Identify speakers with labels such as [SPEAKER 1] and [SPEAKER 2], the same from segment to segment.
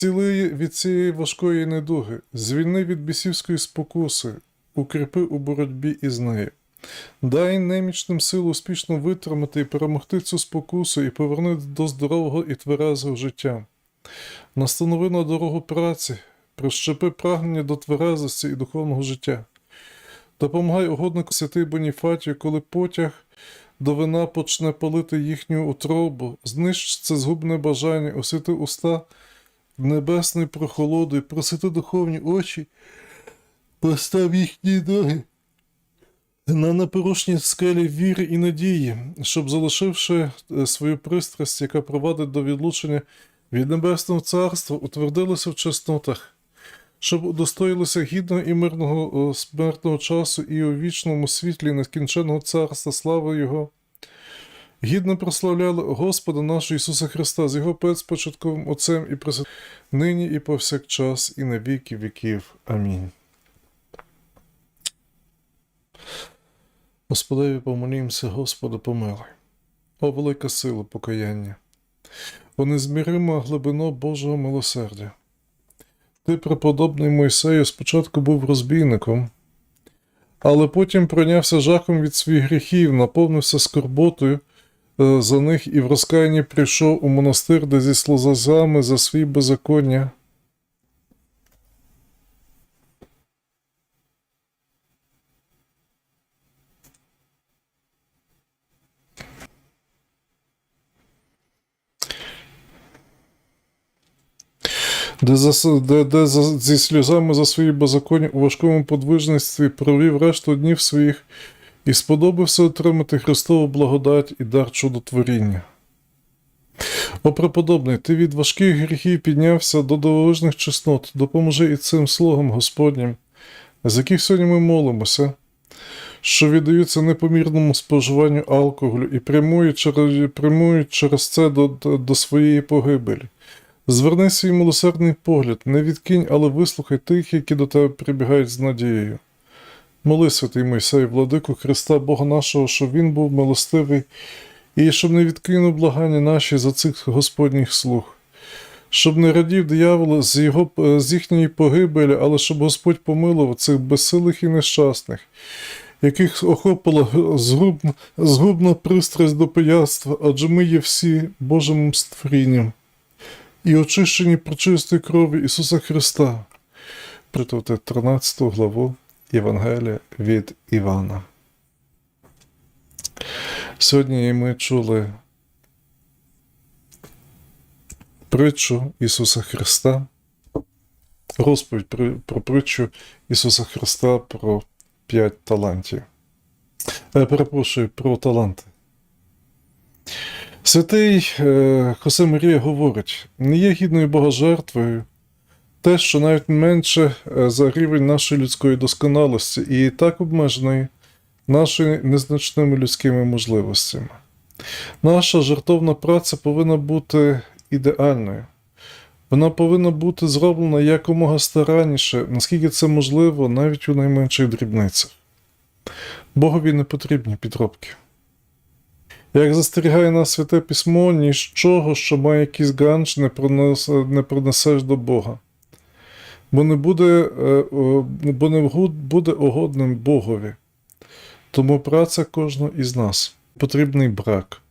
[SPEAKER 1] Ціли від цієї важкої недуги, звільни від бісівської спокуси, укріпи у боротьбі із нею. Дай немічним силу успішно витримати і перемогти цю спокусу і поверни до здорового і тверезого життя. Настанови на дорогу праці, прищепи прагнення до тверезості і духовного життя. Допомагай угоднику святий Боніфатію, коли потяг до вина почне палити їхню утробу, знищ це згубне бажання, освіти уста небесної прохолодою, просити духовні очі, постав їхні ноги на непорушній скелі віри і надії, щоб, залишивши е, свою пристрасть, яка провадить до відлучення від Небесного Царства, утвердилися в чеснотах, щоб удостоїлися гідного і мирного е, смертного часу і у вічному світлі нескінченного царства, слави Його. Гідно прославляли Господа нашого Ісуса Христа з Його спочатковим Отцем і Пресвят... нині і повсякчас, і на віки віків. Амінь. Господеві помолімся, Господи, помилуй. О велика сила покаяння, о незмірима глибино Божого милосердя. Ти, преподобний Мойсею, спочатку був розбійником, але потім пройнявся жахом від своїх гріхів, наповнився скорботою за них і в розкаянні прийшов у монастир, де зі сльозами за свої беззаконня. де, за, де, де зі сльозами за свої беззаконня у важкому подвижництві провів решту днів своїх і сподобався отримати Христову благодать і дар чудотворіння. О преподобний, ти від важких гріхів піднявся до дивовижних чеснот, допоможи і цим слугам Господнім, з яких сьогодні ми молимося, що віддаються непомірному споживанню алкоголю і прямують через, прямують через це до, до, своєї погибелі. Зверни свій милосердний погляд, не відкинь, але вислухай тих, які до тебе прибігають з надією. Моли, святий Мойсей, владику Христа, Бога нашого, щоб Він був милостивий, і щоб не відкинув благання наші за цих Господніх слуг, щоб не радів диявола з, його, з їхньої погибелі, але щоб Господь помилував цих безсилих і нещасних, яких охопила згубна, згубна пристрасть до пияцтва, адже ми є всі Божим створінням і очищені причистої крові Ісуса Христа. Притовте 13 главу Євангелія від Івана. Сьогодні ми чули притчу Ісуса Христа, розповідь про, притчу Ісуса Христа про п'ять талантів. Е, перепрошую про таланти. Святий е, Хосе Марія говорить: не є гідною Бога жертвою те, що навіть менше е, за рівень нашої людської досконалості і так обмеженої нашими незначними людськими можливостями. Наша жертовна праця повинна бути ідеальною. Вона повинна бути зроблена якомога старанніше, наскільки це можливо, навіть у найменших дрібницях. Богові не потрібні підробки. Як застерігає нас святе письмо, нічого, що має якийсь ганч, не, пронес, не принесеш до Бога. Бо не буде, е, бо не буде угодним Богові. Тому праця кожного із нас потрібний брак.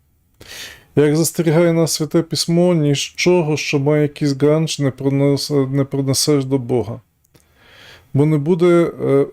[SPEAKER 1] Як застерігає нас святе письмо, нічого, що має якийсь ганч, не, принесеш до Бога. Бо не буде, е,